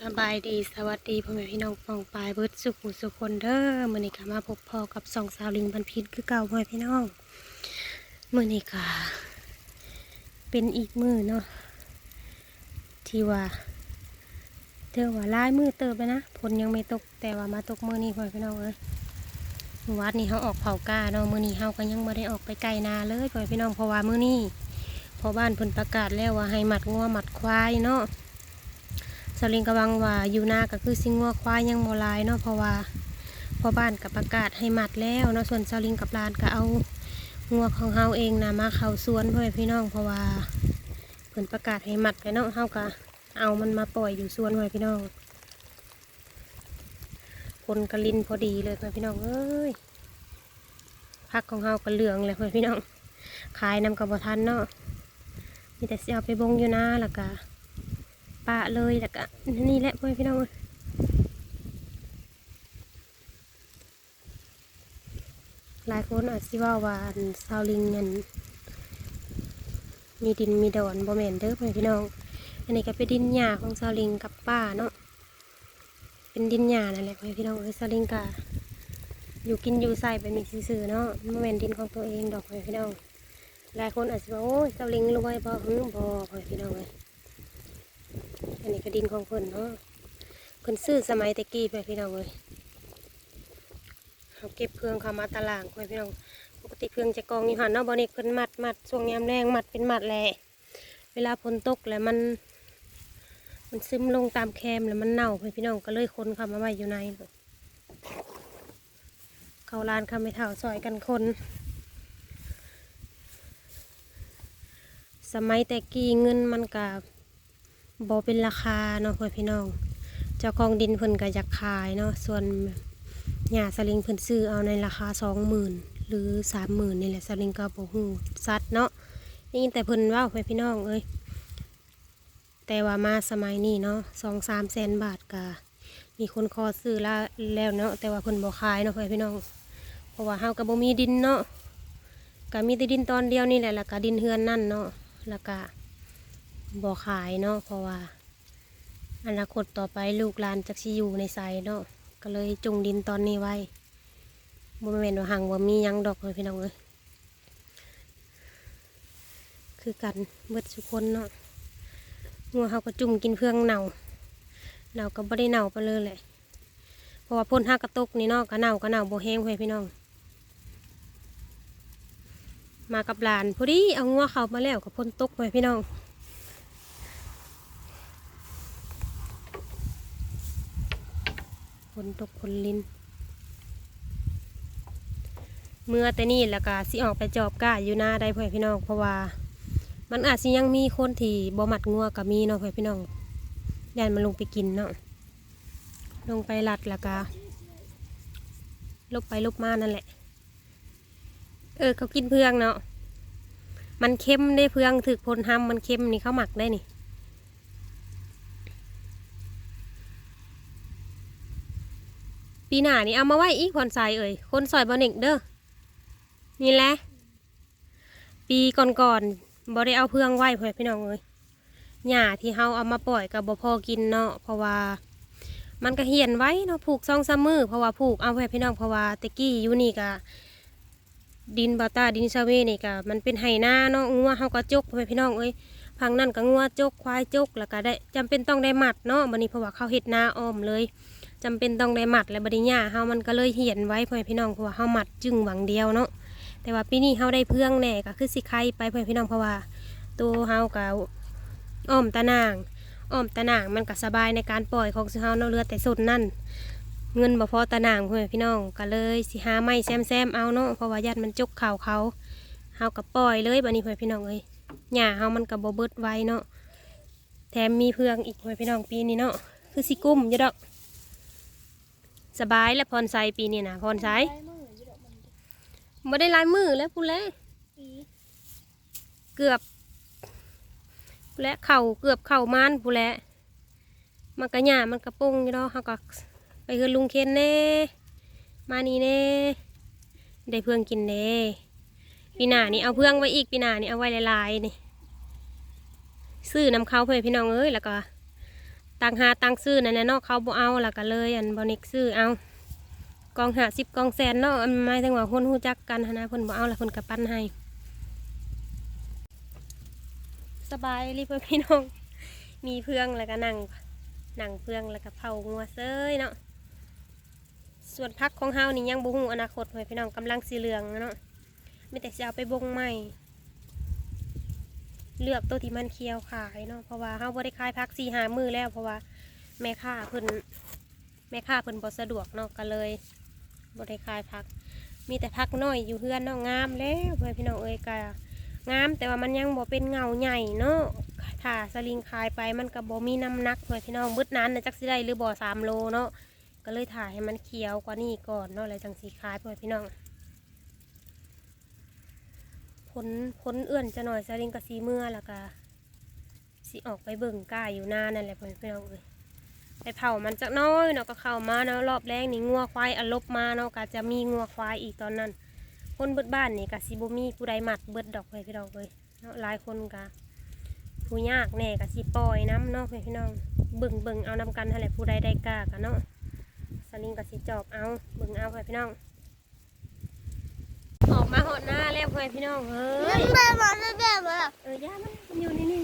สบายดีสวัสดีพ่อแม่พี่น้องปองปลายเบิดสุขุสุคนเด้อมื้อนี้ก็มาพบพ่อกับสองสาวลิงบันพิษคือเก่าพ่อแม่พี่น้องมื้อนี้ก็เป็นอีกมือเนาะที่ว่าเธอว่าลายมือเติบไปนะฝนยังไม่ตกแต่ว่ามาตกมือนี้พ่อแม่พี่น้องเอ้ยเมื่อวัดนี้เฮาออกเผากาเนาะมื้อนี้เฮาก็ยังบ่ได้ออกไปไกลนาเลยพ่อแม่พี่น้องเพราะว่ามื้อนี้พอบ้านเพิ่นประกาศแล้วว่าให้หมัดงัวหมัดควายเนาะ สลิงกำลังว่าอยู่นาก็คือสิงงัวควายยังโมลายเนาะเพราะว่าพอบ้านกับประกาศให้หมัดแล้วเนาะส่วนสลิงกับลานก็เอางัวของเฮาเองนะมาเข้าสวนเพื่อพี่น้องเพราะว่าเพิ่นประกาศให้หมัดไปเนาะเฮาก็เอามันมาปล่อยอยู่สวนพ่อพี่น้องคนกระลินพอดีเลยพ่อพี่น้องเอ้ยพักของเฮาก็เหลืองเลยเพื่อพี่น้องขายนำกับบทันเนาะมีแต่เสิเอาไปบงอยู่นาแล้วก็ ปะเลยแล้วก็นี่แหละพ่อพี่น้องเอ้ยหลายคนอาจสิว่าว่าอันซาวลิงนั่นมีดินมีดอนบ่แมนเด้อพ่อพี่น้อง อันนี้ก็เป็นดินหญ้าของซาวลิงกับป้าเนาะเป็นดินหญ้านั่นแหละพ่อพี่น้องเอ้ยซาวลิงก็อยู่กินอยู่ใส่เป็นมีซื่อเนาะบ่แมนดินของตัวเองดอกพ่อแม่พี่น้องหลายคนอาจสิว่าโอ้ยซาวลิงรวยบ่หึบ่พ่อพี่น้องเอ้ย อันนี้ก็ดินของเพิ่นเนาะเพิ่นซื้อสมัยตะกี้ไปพี่น้องเลยเขาเก็บเครื่องเขามาตลาดไปพี่น้อง ปกติเครื่องจะกองอยู่หันเนาะบอนี่เพิ่นมัดมัดช่วงยามแรงมัดเป็นมัดแหละเวลาฝนตกแล้วมัน มันซึมลงตามแคมแล้วมันเน่าไปพี่น้องก็เลยคนเขามาไว้อยู่ในเลยเขาลานเขาไม่เท่าซอยกันคนสมัยแต่กี้เงินมันกับ บอเป็นราคาเนาะเพื่อนพี่น้อง เจ้าของดินเพิ่นก็อยากขายเนาะส่วนหญ้าสลิงเพิ่นซื้อเอาในราคาสองหมื่นหรือสามหมื่นนี่แหละสลิงก็บ่ฮู้ซัดเนาะนี่แต่เพิ่นว่าเพื่อนพี่น้องเอ้ยแต่ว่ามาสมัยนี้เนาะสองสามแสนบาทก็มีคนขอซื้อละแล้วเนาะแต่ว่าเพิ่นบ่ขายเนาะเพื่อนพี่น้อง เพราะว่าเฮาก็บ่มีดินเนาะก็มีแต่ดินตอนเดียวนี่แหละแล้วก็ดินเฮือนนั่นเนาะแล้วก็ บ่ขายเนาะเพราะว่า อนาคตต่อไปลูกหลานจักสิอยู่ในไซเนาะก็เลยจุงดินตอนนี้ไว้บ่แม่นว่าหังว่ามียังดอกเลยพี่น้องเอ้ยคือกันเบิดทุกคนเนาะงัวเขาก็จุ่มกินเพื่องเน่าเน่าก็บ่ได้เน่าไปเลยแหละเพราะว่าพ่นห้ากระตุกนี่เนาะก็เน่าก็เน่าบ่แห้งเพื่อพี่น้อง มากับหลานพอดีเอางัวเขามาแล้วกับพ่นตุกไปพี่น้อง นตกฝนลิน เมื่อแต่นี่แล้วก็สิออกไปจอบก้าอยู่หน้าได้เพื่อพี่น้องเพราะว่า มันอาจสิยังมีคนที่บ่มัดงัวกับมีเนาะเพื่อพี่น้องยันมันลงไปกินเนาะลงไปหลัดแล้วก็ลบไปลบมานั่นแหละ เออเขากินเพืองเนาะมันเค็มได้เพืองถึกพลทำมันเค็มนี่เขาหมักได้นี่ ปีหน้านี่เอามาไว้อีกคนใส่เอ่ยคนซอยบอนิกเด้อนี่แหละ ปีก่อนๆบ่ได้เอาเพื่องไว้เพื่อพี่น้องเอ้ยหญ้าที่เฮาเอามาปล่อยกับบ่พอกินเนาะเพราะว่า มันก็เหียนไว้เนาะผูกซองซ้ำมือเพราะว่าผูกเอาไว้พี่น้องเพราะว่าตะกี้อยู่นี่ก็ดินบาตาดินชาเวนี่ก็มันเป็นไห่นาเนาะงัวเฮาก็จกเพื่อพี่น้องเอ้ยพังนั่นก็งัวจกควายจกแล้วก็ได้จำเป็นต้องได้หมัดเนาะบัดนี้เพราะว่าเขาเฮ็ดนาอ้อมเลย จำเป็นต้องได้หมัดและบริญญาเฮามันก็เลยเหียนไว้พ่อพี่น้องเพราะว่าเฮาหมัดจึงหวังเดียวเนาะแต่ว่าปีนี้เฮาได้เพื่องแน่ก็คือสิไข่ไปพ่อพี่น้องเพราะว่าตัวเฮากับอ้อมตะนางอ้อมตะนางมันก็สบายในการปล่อยของสิเฮาเนาะเรือแต่สดนั่นเงินบ่พอตะนางพ่อพี่น้องก็เลยสิหาไม้แซมๆเอาเนาะเพราะว่าญาติมันจกเข่าเขาเฮาก็ปล่อยเลยบัดนี้พ่อพี่น้องเอ้ยหญ้าเฮามันก็บ่เบิดไว้เนาะแถมมีเพื่องอีกพ่อพี่น้องปีนี้เนาะคือสิกุ้มอยู่ดอก สบายและพรไซปีนี้นะพรไซบ่ได้ลายมือแล้วพูแล้วเกือบแล้วเข่าเกือบเข่ามานพูนแล้วมันกระหย่ามันกระปุงอยู่ดอกเขาก็ไปคือลุงเคนแน่ มานี่แน่ ได้เพื่องกินแน่ปีหน้านี่เอาเพื่องไว้อีกปีหน้านี่เอาไว้หลายๆนี่ซื้อนำเขาเพื่อพี่น้องเอ้ยแล้วก็ ต่างหาต่างซื้อนั่นแหละเนาะเขาบ่เอาล้วก็เลย อันบ่นิกซื้อเอากองหาสิบกองแสนเนาะอันหมายถึงว่าคนฮู้จักกันหนะเพิ่นบ่เอาล้วเพิ่นก็ปั้นให้ สบายรีบไปพี่น้อง มีเพื่องแล้วก็นั่งนั่งเพื่องแล้วก็เผางัวเซ้ยเนาะส่วนพักของเฮานี่ยังบ่ฮู้อนาคตไว้พี่น้องกำลังสีเหลืองเนาะไมีแต่สิเอาไปบงใหม่ เลือกตัวที่มันเคี้ยวขายเนาะเพราะว่าเฮาบ่ได้ขายพักสี่หามือแล้วเพราะว่าแม่ค้าเพิ่นแม่ค้าเพิ่นบ่สะดวกเนาะก็เลยบ่ได้ขายพัก มีแต่พักน้อยอยู่เฮือนเนาะงามแล้วเพื่อนพี่น้องเอ้ยก็งามแต่ว่ามันยังบ่เป็นเงาใหญ่เนาะถ้าสลิงขายไปมันก็บ่มีน้ำหนักเพื่อนพี่น้องมืดนั้นนะจักสิได้หรือบ่สามโลเนาะก็เลยถ่ายให้มันเขียวกว่านี้ก่อนเนาะแล้วจังสีขายเพื่อนพี่น้อง ผลผลเอื้อนจะหน่อยสลิงกับสีเมื่อแล้วก็สีออกไปเบิ่งก้าอยู่หน้านั่นแหละเพื่อนพี่น้องเอ้ยไปเผามันจักน้อยเนาะก็เข้ามาเนาะรอบแรกนี่งัวควายอลบมาเนาะก็จะมีงัวควายอีกตอนนั้น คนเบิดบ้านนี่ก็สิบ่มีผู้ใดหมัดเบิดดอกเพื่อนพี่น้องเอ้ยเนาะหลายคนก็ผู้ยากแน่ก็สิปล่อยน้ำเนาะเพื่อนพี่น้องเบิ่งเบิ่งเอานำกันนั่นแหละผู้ใดได้กล้ากันเนาะสลิงก็สิจอบเอาเบิ่งเอาเพื่อนพี่น้อง ออกมาหดหน้าแล้วเพื่อนพี่น้องเฮ้ยแบบมาแบบมาเออย่ามันมันอยู่นี่นี่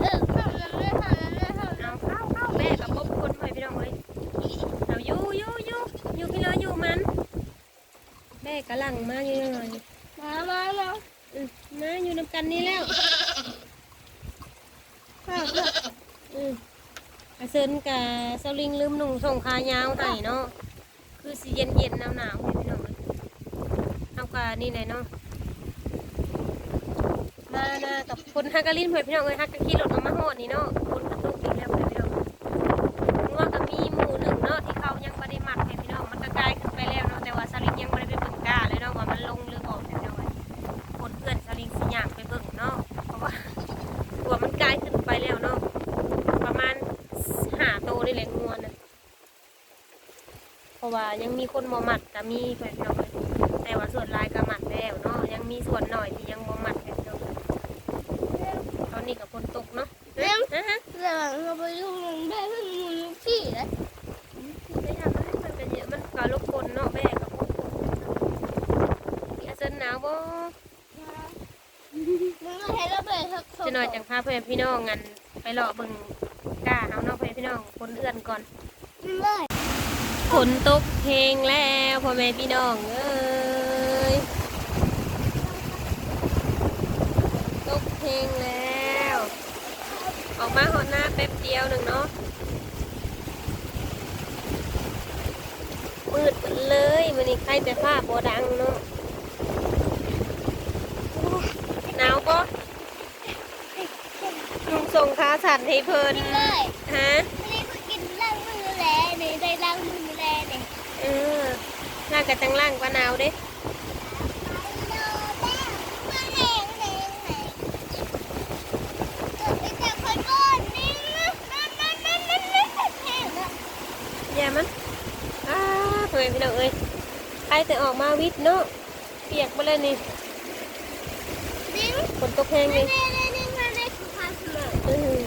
เออทำนั้นเลยทำนั้นเลยทำเอาเข้าเข้าแม่กับพบคนเพื่อนพี่น้องเฮ้ยเอาอยู่อยู่อยู่อยู่พี่เลยอยู่มัน แม่กำลังมาอยู่ยังไงมามามาอืมมาอยู่นำกันนี่แล้วอืมอาเซินกับเซาลิงลืมหนุ่งส่งขายาวให้เนาะ คือสีเย็นเย็นหนาวหนาวๆพี่น้องเอากานี่ไหนเนาะมานะกับคนฮักกะลินเพื่อนพี่น้องเลยฮักกะขี่รถออกมาโหดนี่เนาะคน ราะว่ายังมีคนบ่มัดก็มีเพื่อนพี่น้องเอ้ยแต่ว่าส่วนหลายก็หมัดแล้วเนาะยังมีส่วนหน่อยที่ยังบ่มัดเพื่อนพี่น้องเอ้ยตอนนี้กับฝนตกเนาะฮะฮะเรื่องเราไปยุ่งได้เพิ่งมุนพี่เลยได้ทำให้มันกันเยอะมันก็ลบคนเนาะแม่กับพวกมีอาเซนหนาวบ่มึงก็ให้เราไปทักจะหน่อยจังพาเพื่อนพี่น้องกันไปเลาะเบิ่งกล้าเอาเนาะเพื่อนพี่น้องคนเอื้อนก่อนเลย ฝนตกเพลงแล้วพ่อแม่พี่น้องเอ้ยตกเพลงแล้ว ออกมาหอดหน้าแป๊บเดียวหนึ่งเนาะมืดไปเลยมันนี่ใครแต่ผ้าโบดังเนาะหนาวปะลุงส่งค้าสัตว์ให้เพิ่นเลยฮะ ไม่ได้กินล้างมือแล้วนี่ได้ล้างมือแล้วนี่ เออ น่ากระจังล่างกว่าหนาวเด้อย่ามันอ้าเพื่อนพี่น้องเอ้ยใครแต่ออกมาวิทย์เนาะเปียกมาเลยนี่ฝนตกแห้งนี่อื้อหือ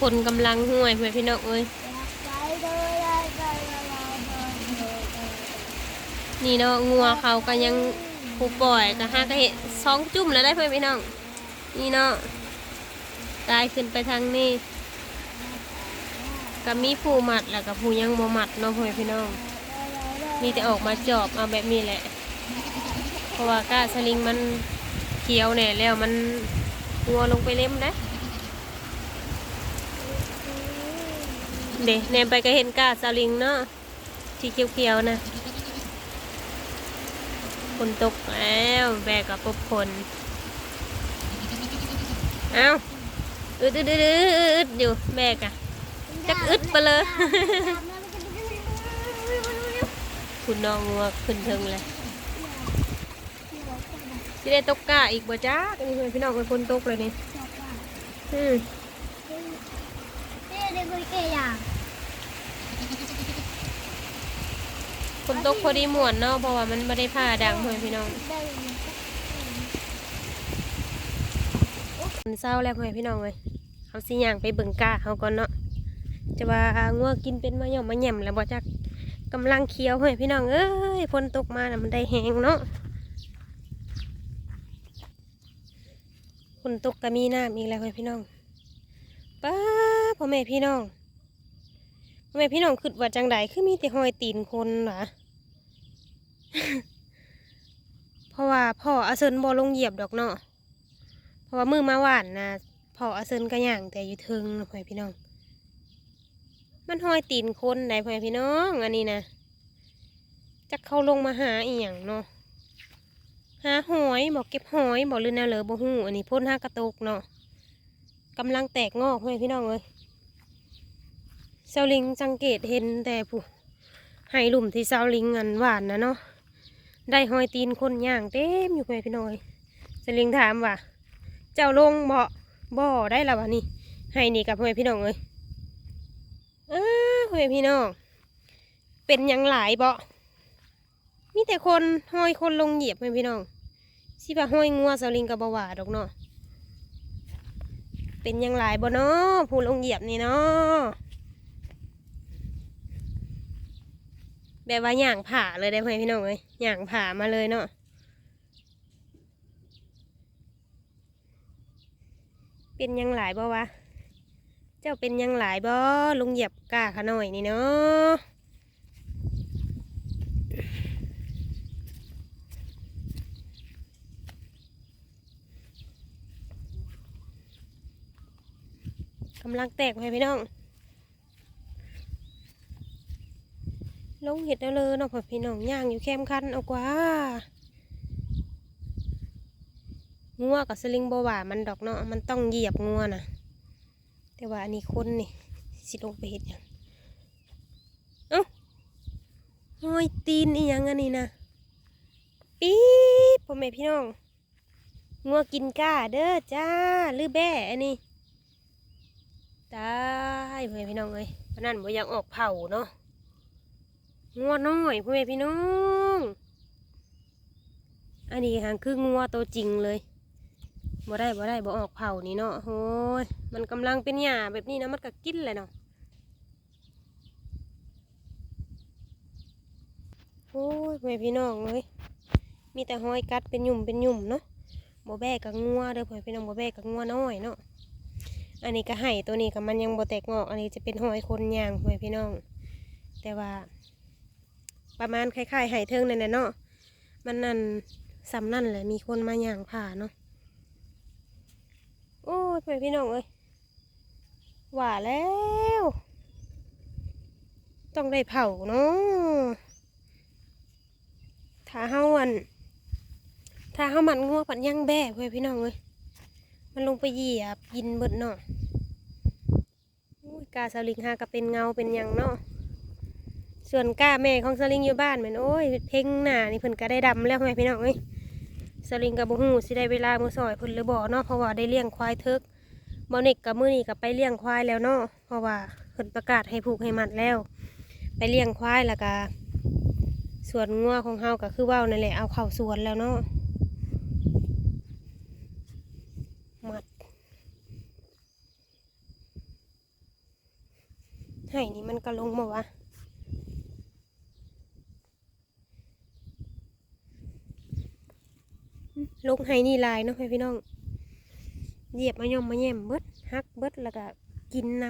ฝนกำลังห่วยเพื่อนพี่น้องเอ้ย นี่เนาะงัวเขาก็ยังผูปล่อยก็ห้าก็เห็นสองจุ่มแล้วได้เพื่อนพี่น้อง นี่เนาะกลายขึ้นไปทางนี้ก็มีผู้หมัดแล้วก็ผู้ยังบ่หมัดเนาะเพื่อนพี่น้องมีแต่ออกมาจอบเอาแบบนี้แหละ เพราะว่าก้าสลิงมันเขียวแน่แล้วมันงัวลงไปเล่มนะเด็แนมไปก็เห็นก้าสลิงเนาะที่เขียวๆนะ ฝนตกแล้วแบกกับปุบคนเอาอึดอึดอึดอึดอยู่แบกอะจักอึดไปเลยคุณน้องงัวขึ้นเทิงเลยที่ได้ตกกาอีกบ่จ้าอันนี้เพื่อนพี่น้องเป็นคนตกเลยนี่อืมคน ตกพอดีหมวนเนาะเพราะว่ามันไม่ได้ผ้าดังเพื่อนพี่น้องมันเศร้าแล้วพ่อแม่พี่น้องเลยเขาสิย่างไปเบิ่งกาเขาก่อนเนาะจะว่างัวกินเป็นมะย่อมมะแหย่มแล้วบ่จักกำลังเคี้ยวพ่อแม่พี่น้องเอ้ยฝนตกมาน่ะมันได้แหงเนาะฝนตกก็มีน้ำอีกแล้วพ่อแม่พี่น้องป้าพ่อแม่พี่น้อง แม่พี่น้องคิดว่าจังใดคือมีแต่หอยตีนคนหรอเพราะว่าพ่ออาเซินบ่ลงเหยียบดอกเนาะเพราะว่ามือมาหวานนะพ่ออาเซินก็ย่างแต่อยู่เทึงนะพ่อพี่น้อง มันหอยตีนคนได้พ่อพี่น้อง อันนี้นะจักเข้าลงมาหาอีหยังเนาะหาหอยบอกเก็บหอยบอกลือแนวเหลือบ่ฮู้อันนี้พ่นห้ากระตกเนาะกำลังแตกงอกพ่อพี่น้องเลย ซาลิงสังเกตเห็นแต่ผู้ให้หลุมที่ซาลิงอันหวานนะเนาะได้หอยตีนคนย่างเต็มอยู่พ่อพี่น้อยซาลิงถามว่า เจ้าลงเบ่บ่อได้แล้ววะนี่ให้นี่กับพ่อพี่น้องเลยอ้าพ่อพี่น้อง เป็นยังหลายเบ่มีแต่คนห้อยคนลงเหยียบพ่อพี่น้องสิว่าห้อยงัวสลิงกับบ่ว่าดอกเนาะเป็นยังหลายบ่เนาะผู้ลงเหยียบนี่เนาะ แบบว่าย่างผ่าเลยได้พ่อแม่พี่น้องเลยย่างผ่ามาเลยเนาะเป็นยังหลายบ่วะเจ้าเป็นยังหลายบ่ลุงเหยียบก้าขาหน่อยนี่เนาะกำลังแตกไปพี่น้อง ลงเห็ดเอาเลยเนาะพ่อพี่น้องย่างอยู่แคมคันเอากว่างัวกับสลิงบว่ามันดอกเนาะมันต้องเหยียบงัวนะแต่ว่าอันนี้คนนี่สิลงไปเห็ดหยังเอ้าห้อยตีนอีหยังอันนี้นะปี๊บพ่อแม่พี่น้องงัวกินก้าเด้อจ้าหรือแบ่อันนี้ตายพ่อแม่พี่น้องเอ้ยเพราะนั้นบ่อยากออกเผาเนาะ งัวน้อยพ่อแม่พี่น้อง อันนี้หางคืองัวตัวจริงเลยบ่ได้บ่ได้บ่ออกเผานี่เนาะโอ้ยมันกำลังเป็นหญ้าแบบนี้นะมันก็กินเลยเนาะโอ้ยแม่พี่น้องเลยมีแต่ห้อยกัดเป็นหยุ่มเป็นหยุ่มเนาะบ่แบกกับงัวเด้อพ่อพี่น้องบ่แบกกับงัวน้อยเนาะอันนี้ก็ไห้ตัวนี้ก็มันยังบ่แตกงอก อันนี้จะเป็นหอยคนยางพ่อพี่น้อง แต่ว่า ประมาณคล้ายๆไห้เทิงนั่นแหละเนาะมันนั่นสำนั่นแหละมีคนมาย่างผ่าเนาะโอ้ยไปพี่น้องเอ้ยหว่าแล้ว ต้องได้เผาเนาะถ้าเฮาอันถ้าเฮามันงัวปัดย่างแบ่เพื่อพี่น้องเอ้ยมันลงไปเหยียบกินเบิดเนาะโอ้ยกาสลิงหาก็เป็นเงาเป็นยังเนาะ ส่วนก้าแม่ของสลิงอยู่บ้านเหมือนโอ้ยเพ่งหน้านี่เพิ่นก็ได้ดำแล้วแม่พี่น้องเอ้ยสลิงกับบุหูสิได้เวลามือซอยเพิ่นหรือบ่เนาะเพราะว่าได้เลี้ยงควายเทิกบ่เน็กกับมือนี่กับไปเลี้ยงควายแล้วเนาะเพราะว่าเพิ่นประกาศให้ผูกให้มัดแล้ว ไปเลี้ยงควายแล้วก็ส่วนงัวของเฮาก็คือว่าวนั่นแหละเอาเข้าสวนแล้วเนาะมัดให้นี่มันก็ลงมาวะ ลงไห้นี่ลายเนาะพี่น้องเหยียบมายอมมาแย่มเบิดฮักเบิดแล้วก็กินน้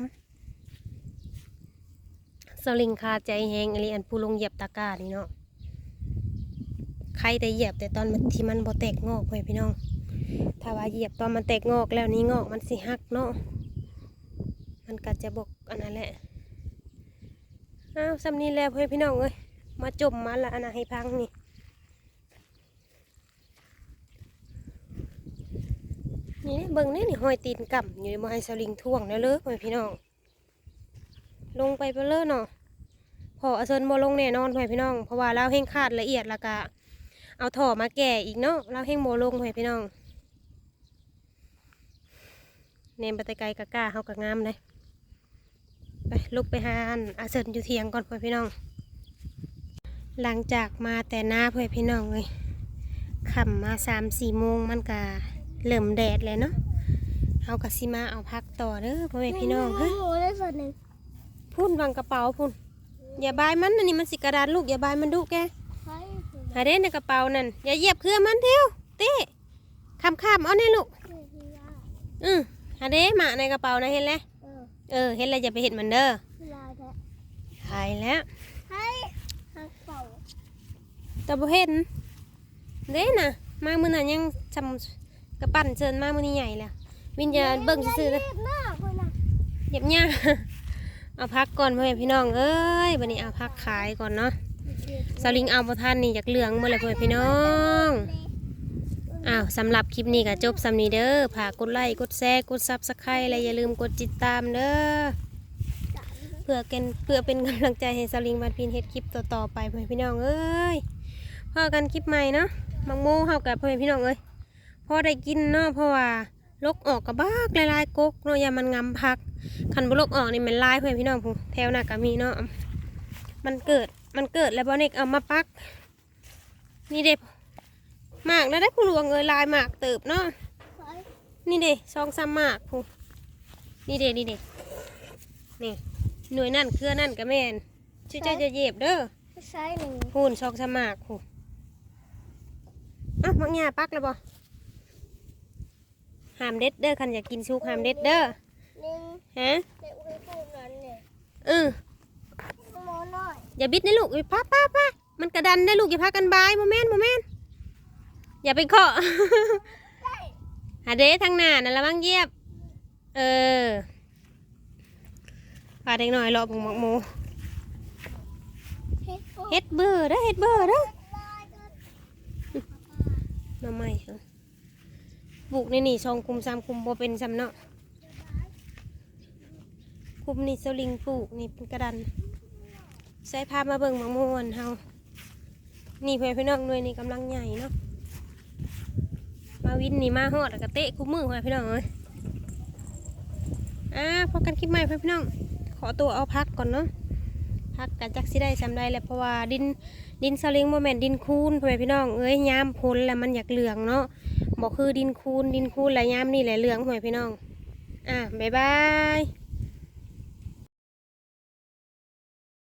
ำสลิงคาใจแหงอะไรอันผู้ลงเหยียบตะกร้านี่เนาะใครแต่เหยียบแต่ตอนมันที่มันบ่แตกงอกไปพี่น้อง ถ้าว่าเหยียบตอนมันแตกงอกแล้วนี่งอกมันสิหักเนาะมันก็จะบกอันนั้นแหละอ้าวซ้ำนี้แล้วเพื่อนพี่น้องเอ้ยมาจมมาละอันนั้นให้พังนี่ นี่เบิ่งนี่นี่หอยตีนก่ำอยู่ในมอให้สลิงท่วงแล้วเลยพ่อพี่น้อง ลงไปไปเลยเนาะพออาเซินบ่ลงแน่นอนพ่อพี่น้อง เพราะว่าเราเฮงขาดละเอียดล้วก็เอาถ่อมาแก่อีกเนาะเราเฮงโมลงพ่อพี่น้อง เนมปะไตไกลกะก้าเฮากะงามเลยไปลุกไปหาอันอาเซินอยู่เทียงก่อนพ่อพี่น้อง หลังจากมาแต่หน้าพ่อพี่น้องเลยขำมาสามสี่โมงมันกะ เริ่มแดดแล้วเนาะเอากะสิมาเอาพักต่อเด้อพ่อแม่พี่น้องเฮ้ยหมูได้ส่วนหนึ่งพุ่นวางกระเป๋าพุ่นอย่าบายมันอันนี้มันสิกระดานลูกอย่าบายมันดุแกใช่หาเด้ในกระเป๋านั่นอย่าเหยียบเครื่องมันเที่ยวเต้คำคำๆเอาในลูกอือหาเด้หมาในกระเป๋านะเห็นแล้วเออเออเห็นแล้วอย่าไปเห็นมันเด้อลายแท้หายแล้วให้หักเป่าแต่บ่เห็นเด้น่ะมามื้อนั้นยังจำก ระปั่นเชิญมามือนี้ใหญ่แล้ววินจะเบิ่งซื่อๆเลยเจ็บหน้าคนน่ยียบหญ้าเอาพักก่อนพ่อแม่พี่น้องเอ้ยวันนี้เอาพักขายก่อนเนาะสลิงเอาบ่ทันนี่จากเหลืองหมดเลยพ่อแม่พี่น้องอ้าวสำหรับคลิปนี้ก็จบสำนีเด้อฝากกดไลค์กดแชร์กดซับสไครต์และอย่าลืมกดติดตามเด้อเพื่อเป็นเพื่อเป็นกำลังใจให้สลิงบันพินเฮ็ดคลิปต่อๆไปพ่อแม่พี่น้องเอ้ยพอกันคลิปใหม่เนาะมังโมเฮากับพ่อแม่พี่น้องเอ้ย พอได้กินเนาะเพราะว่าลกออกกับบ้ากหลายๆกกเนาะอย่ามันงำพักคันบุลกออกนี่มันลายเพื่อนพี่น้องพูแถวหน้าก็มีเนาะมันเกิดมันเกิดแล้วบอเน็กเอามาปัก นี่เด็หมากแล้วได้ผู้หลวงเอ้ยลายหมากเติบเนาะใช่นี่เด็ซองซ้ำหมากพูนี่เด็นี่เด็นี่หน่วยนั่นเครือนั่นก็แม่นชื่อเจ้าจะเหยียบเด้อใช่หนึ่งพูนซองซ้ำหมากพูอะมักหญ้าปักแล้วบ่ หามเด็ดเด้อคันอยากกินชุกหามเด็ดเด้อหนึ่งฮะเด็กอุ้ยปูนั้นเนี่ยเออหมอน้อยอย่าบิดนะลูกอย่าป้าป้าป้ามันกระดันได้ลูกอย่าพากันบายโมเมนต์โมเมนต์อย่าไปเคาะหาเด้ทางหน้านั่นละมั่งเหยียบ เออปลาเด็กหน่อยรอบุงหมกหมูเฮ็ดปูเฮ็ดเบอร์เด้อเฮ็ดเบอร์เด้อลายกันมาใหม่เหรอ ปลูกในนี่สองคุมสามคุมบ่เป็นซ้ำเนาะคุมนี่สลิงปลูกนี่เป็นกระดัน ใส่ภาพมาเบิ่งมกหมูอันเฮานี่เพื่อนพี่น้องหน่วยนี่กำลังใหญ่เนาะมาวินนี่มาฮอดแล้วก็เตะคู่มือเพื่อนพี่น้องเอ้ยอ่าพอกันคลิปใหม่เพื่อนพี่น้อง ขอตัวเอาพักก่อนเนาะพักกันจักสิได้สำได้แหล้วเพราะว่าดินดินสลิงโมเมนดินคูนเพื่อนพี่น้องเอ้ยยามพ้นแล้วมันอยากเหลืองเนาะ บอกคือดินคูนดินคูนระยามนี่แหละเหลืองเพื่พี่น้อง อะบ๊ายบาย